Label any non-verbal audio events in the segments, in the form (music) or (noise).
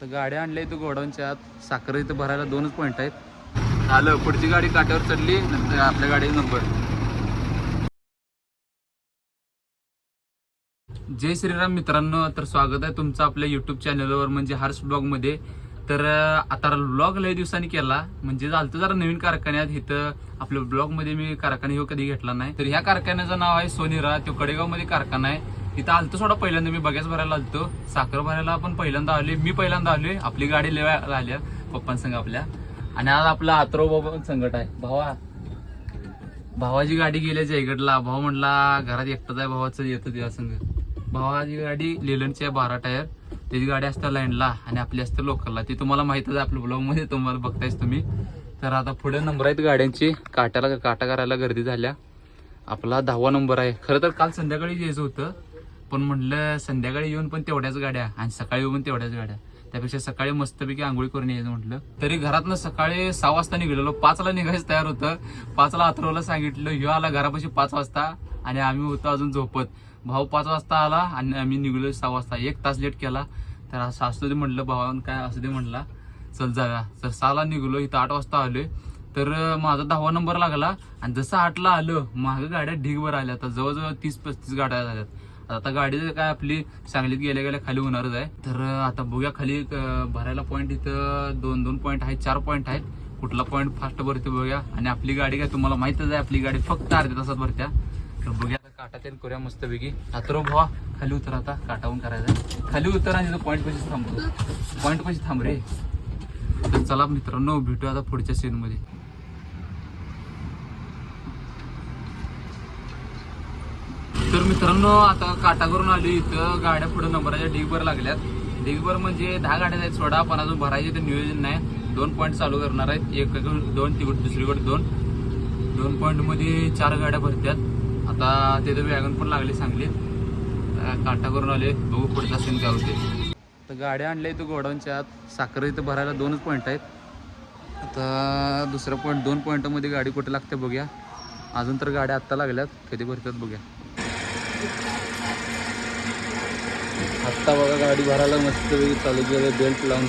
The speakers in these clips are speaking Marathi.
तर गाड्या आणल्या इथं गोडाऊनच्या आत. साखर इथं भरायला दोनच पॉईंट आहेत. आलं पुढची गाडी काट्यावर चढली. नंतर आपल्या गाडी नंबर जय श्रीराम मित्रांनो. तर स्वागत आहे तुमचं आपल्या युट्यूब चॅनलवर म्हणजे हर्ष ब्लॉगमध्ये तर आता ब्लॉग लय दिवसांनी केला. म्हणजे झालं जरा नवीन कारखान्यात. इथं आपल्या ब्लॉगमध्ये मी कारखाना हे कधी घेतला नाही. तर ह्या कारखान्याचं नाव आहे सोनीरा. तो कडेगावमध्ये कारखाना आहे. इथं आलतो सोडा पहिल्यांदा मी बघायच भरायला आलतो. साखर भरायला पण पहिल्यांदा आले मी पहिल्यांदा आलोय. आपली गाडी लय आल्या पप्पांसंग आपल्या. आणि आज आपला आत्रो बाबा संकट आहे. भावा भावाची गाडी गेल्या जयगडला. भाऊ म्हटला घरात एकटाच आहे भावाचं येतं त्या संघ भावाची गाडी लेलनची आहे बारा टायर. त्याची गाडी असते लाईनला आणि आपली असते लोकलला. ती तुम्हाला माहितच आहे आपल्या ब्लॉगमध्ये तुम्हाला बघतायच तुम्ही. तर आता पुढे नंबर आहेत गाड्यांची. काट्याला काटा करायला गर्दी झाल्या. आपला दहावा नंबर आहे. खरं तर काल संध्याकाळी यायचं होतं. पण म्हटलं संध्याकाळी येऊन पण तेवढ्याच गाड्या आणि सकाळी येऊन तेवढ्याच गाड्या. त्यापेक्षा सकाळी मस्तपैकी आंघोळी करून यायचं म्हटलं. तरी घरातनं सकाळी सहा वाजता निघलेलो. पाचला निघायचं तयार होतं. पाचला अथरवला सांगितलं ह्यो आला घरापाशी पाच वाजता आणि आम्ही होतो अजून झोपत. भाऊ पाच वाजता आला आणि आम्ही निघलो सहा वाजता. एक तास लेट केला. तर असं असू दे म्हटलं भावानं काय असू दे म्हटला. चल जाव्या तर सहाला निघलो. इथं आठ वाजता आलोय. तर माझा दहावा नंबर लागला आणि जसं आठला आलं मागं गाड्या ढीगभर आल्या. आता जवळजवळ तीस पस्तीस गाड्या झाल्यात. आता गाडी काय आपली सांगलीत गेल्या गेल्या खाली होणारच आहे. तर आता बघूया खाली भरायला पॉईंट इथं दोन दोन पॉईंट आहेत चार पॉईंट आहेत. कुठला पॉईंट फास्ट भरते बघूया. आणि आपली गाडी काय तुम्हाला माहितच आहे आपली गाडी फक्त अर्ध्या तासात भरत्या. तर बघूया आता काटा त्यानं करूया मस्त वेगळी आता भावा खाली उतर आता. काटावून करायचं खाली उतर आणि पॉईंट पैसे थांबतो पॉईंट पैसे थांब रे. तर चला मित्रांनो भेटू आता पुढच्या सीन तर मित्रांनो आता काटाकरून आलो इथं. गाड्या पुढे नंबराच्या ढीगभर लागल्यात. ढीगभर म्हणजे दहा गाड्या आहेत सोडा पण अजून भरायचे ते नियोजन नाही. दोन पॉईंट चालू करणार आहेत. एक दोन तिकडे दुसरीकडे दोन. दोन पॉईंटमध्ये चार गाड्या भरत्यात. आता तिथे वॅगन पण लागले सांगली अं, आले. बघू पुढचा सीन काय होते तर गाड्या आणल्या इथं गोडाऊनच्या आत. साखर इथं भरायला दोनच पॉईंट आहेत. आता दुसरा पॉईंट दोन पॉईंटमध्ये गाडी कुठे लागते बघूया. अजून तर गाड्या आत्ता लागल्यात. कधी भरतात बघूया. आत्ता बघा गाडी भरायला मस्त वेळी चालू केलं बेल्ट लावून.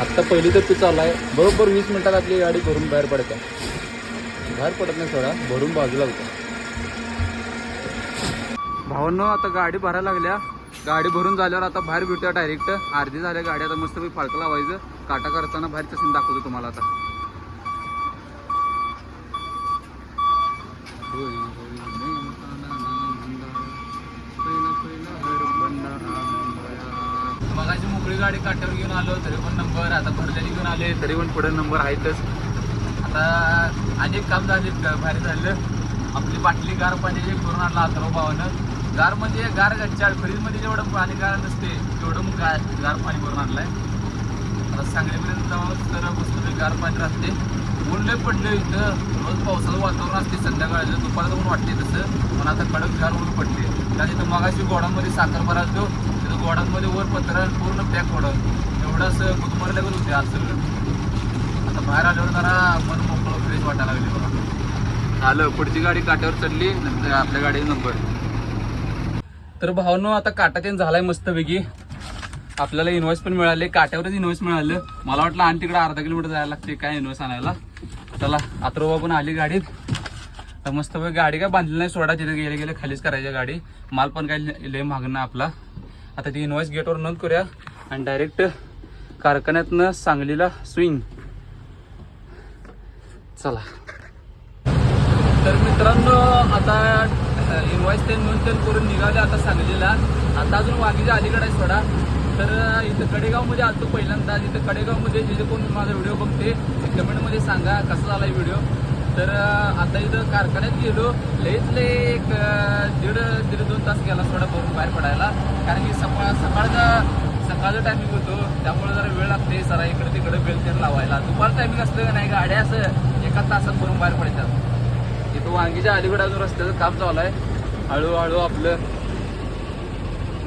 आत्ता पहिली तर तू चालू आहे बरोबर वीस मिनिटात आपली गाडी भरून बाहेर पडते. बाहेर पडत नाही सोडा भरून बाजूला होता. भावांनो आता गाडी भरायला लागल्या. गाडी भरून झाल्यावर आता बाहेर भेटूया डायरेक्ट अर्धी झाल्या गाडी आता मस्त मी फाळकं लावायचं. काटा करताना बाहेरचं सीन दाखवतो तुम्हाला आता. मगाची मोकळी गाडी काट्यावर घेऊन आलो तरी पण नंबर आता भरलेली घेऊन आले तरी पण पुढे नंबर आहेतच. आता अनेक काम झाले बाहेर झालं. आपली बाटली गार पाण्याची करून आणला अथर्व भावानं. गार म्हणजे गार चार फ्रीजमध्ये जेवढं पाणी गार नसते तेवढं मग गार गार पाणी भरून आहे आता सांगलीपर्यंत जाऊन तर मस्त गार पाणी राहते. ऊन लय पडलं इथं. रोज पावसाचं वातावरण असते संध्याकाळचं. दुपारचं ऊन वाटते तसं. पण आता कडक गार ऊन पडते त्या तिथं मगाशी गोडांमध्ये साखर भरायचो तिथं गोडांमध्ये वर पत्र पूर्ण पॅक होडं एवढं असं गुदमरल्यागत होते आज सगळं. आता बाहेर आल्यावर जरा मन मोकळं फ्रेश वाटायला लागले बघा. आलं. पुढची गाडी काट्यावर चढली. नंतर आपल्या गाडी नंबर. तर भावनो आता काटा त्यानं झालाय मस्त आपल्याला इन्व्हॉइस पण मिळाले काट्यावरच इन्व्हॉइस मिळालं. मला वाटलं आणि तिकडे अर्धा किलोमीटर जायला लागते काय इन्व्हॉइस आणायला. चला आत्रोबा पण आली गाडीत. तर मस्त गाडी काय बांधली नाही सोडा तिथे गेले गेले खालीच करायची गाडी. माल पण काय लय मागणं नाही आपला. आता ती इन्व्हॉइस गेटवर नोंद करूया. आणि डायरेक्ट कारखान्यातनं सांगलीला स्विंग चला. तर मित्रांनो आता इन्व्हॉइस ते नोंद ते करून निघाले आता सांगलीला. आता अजून वाघीच्या अलीकडे आहे सोडा. तर इथं कडेगावमध्ये आलतो पहिल्यांदा. इथं कडेगावमध्ये जे जे कोण माझा व्हिडिओ बघते कमेंटमध्ये सांगा कसा झाला व्हिडिओ तर आता इथं कारखान्यात गेलो. लईच लई एक दीड दीड दोन तास गेला सोडा भरून बाहेर पडायला. कारण की सकाळ सकाळचा सकाळचं टायमिंग होतो. त्यामुळे जरा वेळ लागते. जरा इकडे तिकडे बेल तेल लावायला. दुपार टायमिंग असलं का नाही गाड्या असं एका तासात भरून बाहेर पडतात. इथं वांगीच्या अलीकडे अजून रस्त्याचं काम चालू आहे. हळूहळू आपलं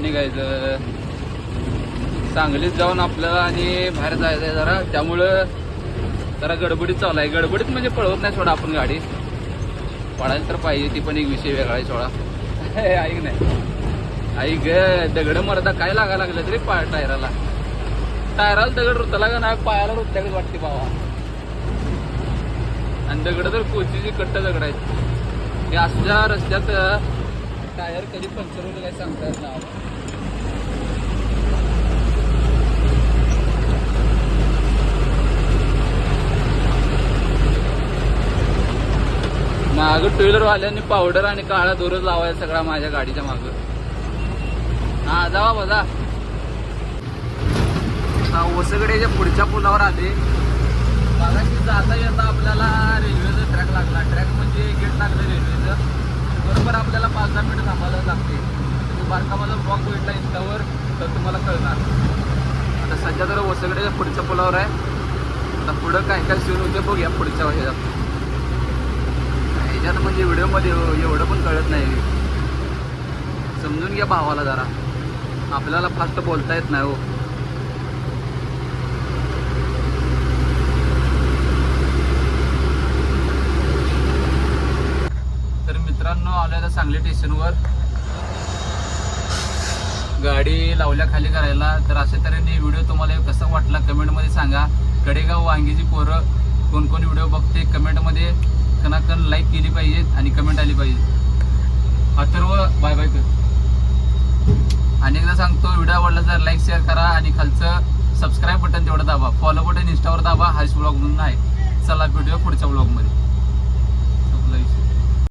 निघायचं. सांगलीत जाऊन आपल्याला आणि बाहेर जायचं आहे जरा. त्यामुळं जरा गडबडीत चालू आहे. गडबडीत म्हणजे पळवत नाही थोडा आपण गाडी. पडायला तर पाहिजे ती पण एक विषय वेगळा आहे थोडा (laughs) ऐक नाही ऐक दगड मरदा काय लागा लागलं तरी पा टायराला. टायराला दगड रुतला का नाही पायाला रुतल्याकडे वाटते बाबा. आणि दगड तर कोचीची कट्ट दगड आहेत हे असल्या रस्त्यात टायर कधी पंक्चर होईल काय सांगता येत नाही. मागं माग टू व्हीलर वाल्यांनी पावडर आणि काळा दोरच लावायचा सगळा माझ्या गाडीच्या माग. हा जावा बघा ओसगडेच्या पुढच्या पुलावर आले मला जाता येता आपल्याला रेल्वेचा ट्रॅक लागला ट्रॅक म्हणजे गेट लागलं रेल्वेचं बरोबर आपल्याला पाच दहा मिनिटं थांबायला लागते तुम्ही बारका माझा ब्लॉक भेटला इंस्टावर तर तुम्हाला कळणार. आता सध्या तर ओसगडेच्या पुढच्या पुलावर आहे. आता पुढं काय काय सीन होते बघूया पुढच्या ह्याच्यात. ह्याच्यात म्हणजे व्हिडिओमध्ये एवढं पण कळत नाही. समजून घ्या भावाला जरा. आपल्याला फास्ट बोलता येत नाही हो तर मित्रांनो आलो आता सांगली स्टेशनवर. गाडी लावल्या खाली करायला. तर अशा तऱ्हेने व्हिडिओ तुम्हाला कसा वाटला कमेंटमध्ये सांगा. कडेगाव वांगीची पोरं कोण कोण व्हिडिओ बघते कमेंटमध्ये कणाकण लाईक केली पाहिजेत आणि कमेंट आली पाहिजे अथर्व बाय बाय कर. आणि एकदा सांगतो व्हिडिओ आवडला तर लाईक शेअर करा आणि खालचं सबस्क्राईब बटन तेवढं दाबा. फॉलो बटन इंस्टावर दाबा. हर्ष ब्लॉग म्हणून आहे. चला व्हिडिओ पुढच्या ब्लॉगमध्ये